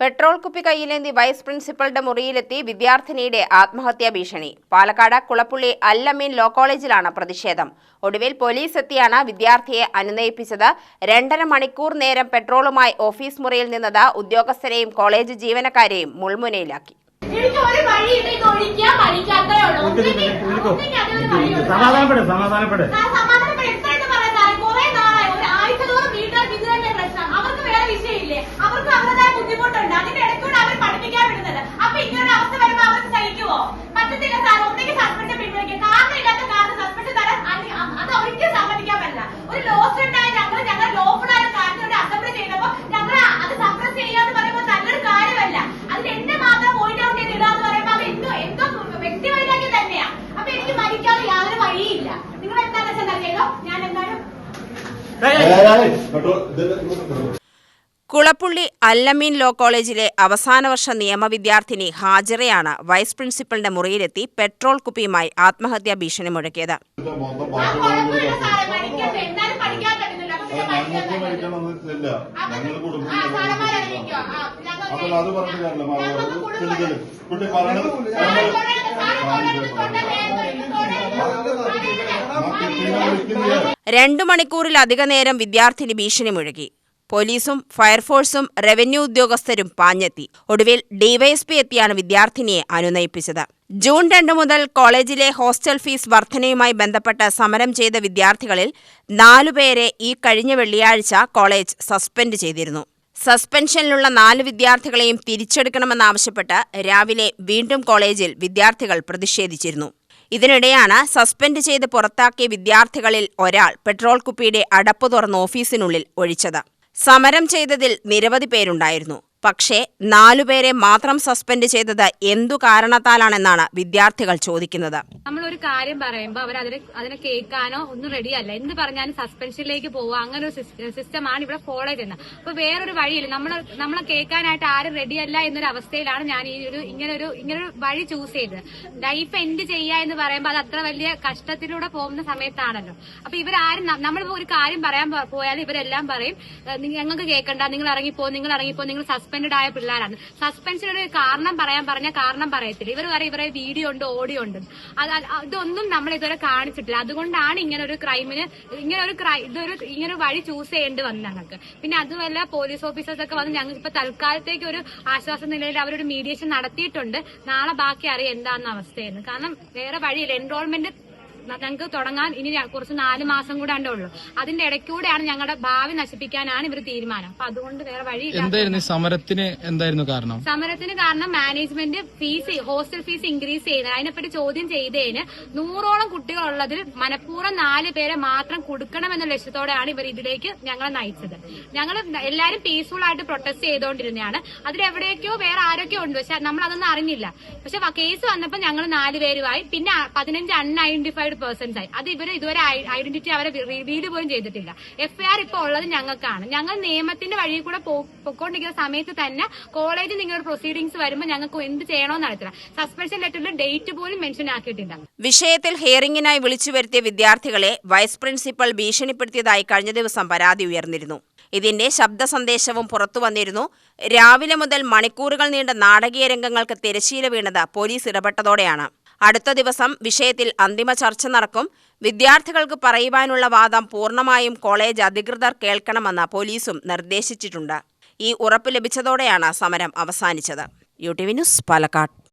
Petrol കുപ്പി കയ്യിലേന്തി vice പ്രിൻസിപ്പളുടെ മുറിയിലെത്തി വിദ്യാർത്ഥിനിയുടെ ആത്മഹത്യാ ഭീഷണി. പാലക്കാട് കുളപ്പുള്ളി അല്ലമീൻ ലോ കോളേജിലാണ് പ്രതിഷേധം. ഒടുവിൽ പോലീസ് എത്തിയാണ് വിദ്യാർത്ഥിയെ അനുനയിപ്പിച്ചത്. രണ്ടര മണിക്കൂർ നേരം പെട്രോളുമായി ഓഫീസ് മുറിയിൽ നിന്നത് ഉദ്യോഗസ്ഥരെയും കോളേജ് ജീവനക്കാരെയും മുൾമുനയിലാക്കി. സമാധാനപ്പെടും ഒരു ബുദ്ധിമുട്ടുണ്ട്. അതിന്റെ ഇടയ്ക്കൂടെ അവർ പഠിപ്പിക്കാൻ വിടുന്നത് അപ്പൊ ഇങ്ങനെ അവസ്ഥ വരുമ്പോ അവർ സഹിക്കുവോ? പറ്റത്തില്ല സാർ. ഒന്നെങ്കിൽ സസ്പെൻഷൻ പിൻവലിക്കുക കാരണം ഇല്ലാത്ത കാരണം സസ്പെൻഷൻ തരാൻ അത് ഒരിക്കലും സമ്മതിക്കാൻ പറ്റില്ല. ഒരു ലോ സ്റ്റുഡന്റ് ആയ ഞങ്ങൾ ഞങ്ങൾ ലോഫുൾ ആയ കാര്യത്തോടെ അസംബ്ലി ചെയ്തപ്പോ ഞങ്ങൾ അത് സപ്രസ് ചെയ്യാന്ന് പറയുമ്പോൾ നല്ലൊരു കാര്യമല്ല. അതിന് എന്നെ മാത്രം പോയിന്റ് ഔട്ട് ചെയ്ത് ഇടാന്ന് പറയുമ്പോൾ അത് എന്തോ എന്തോ വ്യക്തിവൈരാഗ്യം തന്നെയാ. അപ്പൊ എനിക്ക് മരിക്കാതെ യാതൊരു വഴിയില്ല. നിങ്ങൾ എന്താണെന്ന് വെച്ചാൽ ചെയ്തോ ഞാൻ എന്തായാലും കുളപ്പുള്ളി അല്ലമീൻ ലോ കോളേജിലെ അവസാന വർഷ നിയമ വിദ്യാർത്ഥിനി ഹാജിറയാണ് വൈസ് പ്രിൻസിപ്പലിന്റെ മുറിയിലെത്തി പെട്രോൾ കുപ്പിയുമായി ആത്മഹത്യാ ഭീഷണി മുഴക്കിയത്. രണ്ടു മണിക്കൂറിലധിക നേരം വിദ്യാർത്ഥിനി ഭീഷണി മുഴക്കി പോലീസും ഫയർഫോഴ്സും റവന്യൂ ഉദ്യോഗസ്ഥരും പാഞ്ഞെത്തി. ഒടുവിൽ ഡിവൈഎസ്പി എത്തിയാണ് വിദ്യാർത്ഥിനിയെ അനുനയിപ്പിച്ചത്. ജൂൺ രണ്ട് മുതൽ കോളേജിലെ ഹോസ്റ്റൽ ഫീസ് വർധനയുമായി ബന്ധപ്പെട്ട് സമരം ചെയ്ത വിദ്യാർത്ഥികളിൽ നാലുപേരെ ഈ കഴിഞ്ഞ വെള്ളിയാഴ്ച കോളേജ് സസ്പെൻഡ് ചെയ്തിരുന്നു. സസ്പെൻഷനിലുള്ള നാല് വിദ്യാർത്ഥികളെയും തിരിച്ചെടുക്കണമെന്നാവശ്യപ്പെട്ട് രാവിലെ വീണ്ടും കോളേജിൽ വിദ്യാർത്ഥികൾ പ്രതിഷേധിച്ചിരുന്നു. ഇതിനിടെയാണ് സസ്പെൻഡ് ചെയ്ത് പുറത്താക്കിയ വിദ്യാർത്ഥികളിൽ ഒരാൾ പെട്രോൾ കുപ്പിയുടെ അടപ്പ് തുറന്ന് ഓഫീസിനുള്ളിൽ ഒഴിച്ചത്. സമരം ചെയ്തതിൽ നിരവധി പേരുണ്ടായിരുന്നു പക്ഷേ നാലുപേരെ മാത്രം സസ്പെൻഡ് ചെയ്തത് എന്തു കാരണത്താലാണെന്നാണ് വിദ്യാർത്ഥികൾ ചോദിക്കുന്നത്. നമ്മൾ ഒരു കാര്യം പറയുമ്പോൾ അവർ അതിനെ അതിനെ കേൾക്കാനോ ഒന്നും റെഡിയല്ല. എന്ത് പറഞ്ഞാലും സസ്പെൻഷനിലേക്ക് പോവുക അങ്ങനെ ഒരു സിസ്റ്റം ആണ് ഇവിടെ ഫോളോ ചെയ്യുന്നത്. അപ്പൊ വേറൊരു വഴിയില്ല. നമ്മൾ നമ്മളെ കേൾക്കാനായിട്ട് ആരും റെഡിയല്ല എന്നൊരു അവസ്ഥയിലാണ് ഞാൻ ഈ ഒരു ഇങ്ങനെ ഒരു ഇങ്ങനെ ഒരു വഴി ചൂസ് ചെയ്തത്. ലൈഫ് എൻഡ് ചെയ്യുക എന്ന് പറയുമ്പോൾ അത് അത്ര വലിയ കഷ്ടത്തിലൂടെ പോകുന്ന സമയത്താണല്ലോ. അപ്പൊ ഇവരാരും നമ്മൾ ഒരു കാര്യം പറയാൻ പോയാൽ ഇവരെല്ലാം പറയും "ഏഹ്, നിങ്ങ- ഞങ്ങൾക്ക് കേൾക്കണ്ട നിങ്ങൾ ഇറങ്ങിപ്പോ നിങ്ങൾ ഇറങ്ങിപ്പോ നിങ്ങൾ സസ്പെൻഡ് ആയ പിള്ളേരാണ്. സസ്പെൻഷനൊരു കാരണം പറയാൻ പറഞ്ഞ കാരണം പറയത്തില്ല. ഇവർ വരെ ഇവരെ വീഡിയോ ഉണ്ട് ഓഡിയോ ഉണ്ട്. ഇതൊന്നും നമ്മൾ ഇതുവരെ കാണിച്ചിട്ടില്ല. അതുകൊണ്ടാണ് ഇങ്ങനെ ഒരു ക്രൈമിന് ഇങ്ങനെ ഒരു ക്രൈ ഇതൊരു ഇങ്ങനെ വഴി ചൂസ് ചെയ്യേണ്ടി വന്നു ഞങ്ങൾക്ക്. പിന്നെ അതുമല്ല പോലീസ് ഓഫീസേഴ്സ് ഒക്കെ വന്ന് ഞങ്ങൾക്ക് ഇപ്പൊ തൽക്കാലത്തേക്ക് ഒരു ആശ്വാസ നിലയിൽ അവരൊരു മീഡിയേഷൻ നടത്തിയിട്ടുണ്ട്. നാളെ ബാക്കി അറിയാം എന്താണെന്ന അവസ്ഥയെന്ന്. കാരണം വേറെ വഴിയില്ല. എൻറോൾമെന്റ് ഞങ്ങൾക്ക് തുടങ്ങാൻ ഇനി കുറച്ച് നാല് മാസം കൂടെ ഉള്ളൂ. അതിന്റെ ഇടയ്ക്കൂടെയാണ് ഞങ്ങളുടെ ഭാവി നശിപ്പിക്കാനാണ് ഇവർ തീരുമാനം. അപ്പൊ അതുകൊണ്ട് വേറെ വഴി സമരത്തിന് എന്തായിരുന്നു കാരണം? സമരത്തിന് കാരണം management fees hostel fees increase ചെയ്യുന്നത്. അതിനെപ്പറ്റി ചോദ്യം ചെയ്തതിന് നൂറോളം കുട്ടികളുള്ളതിൽ മനഃപൂർവം നാല് പേരെ മാത്രം കൊടുക്കണം എന്ന ലക്ഷ്യത്തോടെയാണ് ഇവർ ഇതിലേക്ക് ഞങ്ങളെ നയിച്ചത്. ഞങ്ങൾ എല്ലാവരും പീസ്ഫുൾ ആയിട്ട് പ്രൊട്ടസ്റ്റ് ചെയ്തുകൊണ്ടിരുന്നതാണ് അതിലെവിടേക്കോ വേറെ ആരൊക്കെയോ ഉണ്ട്. പക്ഷെ നമ്മൾ അതൊന്നും അറിഞ്ഞില്ല. പക്ഷെ കേസ് വന്നപ്പോൾ ഞങ്ങൾ നാല് പേരുമായി. പിന്നെ പതിനഞ്ച് അൺഐഡന്റിഫൈഡ് പേഴ്സൺസ് ആയി. അത് ഇവരെ ഇതുവരെ ഐഡന്റിറ്റി അവരെ റിവീൽ പോലും ചെയ്തിട്ടില്ല. എഫ്ഐആർ ഇപ്പോൾ ഉള്ളത് ഞങ്ങൾക്കാണ്. ഞങ്ങൾ നിയമത്തിന്റെ വഴിയിൽ കൂടെ പൊക്കോണ്ടിരിക്കുന്ന സമയത്ത് തന്നെ കോളേജ് നിങ്ങളുടെ പ്രൊസീഡിങ്സ് വരുമ്പോൾ ഞങ്ങൾക്ക് എന്ത് ചെയ്യണമെന്ന് അറിയത്തില്ല. സസ്പെൻഷൻ ലെറ്ററിൽ ഡേറ്റ് പോലും മെൻഷൻ ആക്കിയിട്ടില്ല. വിഷയത്തിൽ ഹിയറിംഗിനായി വിളിച്ചു വരുത്തിയ വിദ്യാർത്ഥികളെ വൈസ് പ്രിൻസിപ്പൽ ഭീഷണിപ്പെടുത്തിയതായി കഴിഞ്ഞ ദിവസം പരാതി ഉയർന്നിരുന്നു. ഇതിന്റെ ശബ്ദ സന്ദേശവും പുറത്തു വന്നിരുന്നു. രാവിലെ മുതൽ മണിക്കൂറുകൾ നീണ്ട നാടകീയ രംഗങ്ങൾക്ക് തിരശീല വീണത് പോലീസ് ഇടപെട്ടതോടെയാണ്. അടുത്ത ദിവസം വിഷയത്തിൽ അന്തിമ ചർച്ച നടക്കും. വിദ്യാർത്ഥികൾക്ക് പറയുവാനുള്ള വാദം പൂർണമായും കോളേജ് അധികൃതർ കേൾക്കണമെന്ന് പോലീസും നിർദ്ദേശിച്ചിട്ടുണ്ട്. ഈ ഉറപ്പ് ലഭിച്ചതോടെയാണ് സമരം അവസാനിച്ചത്. U T V news Palakkad.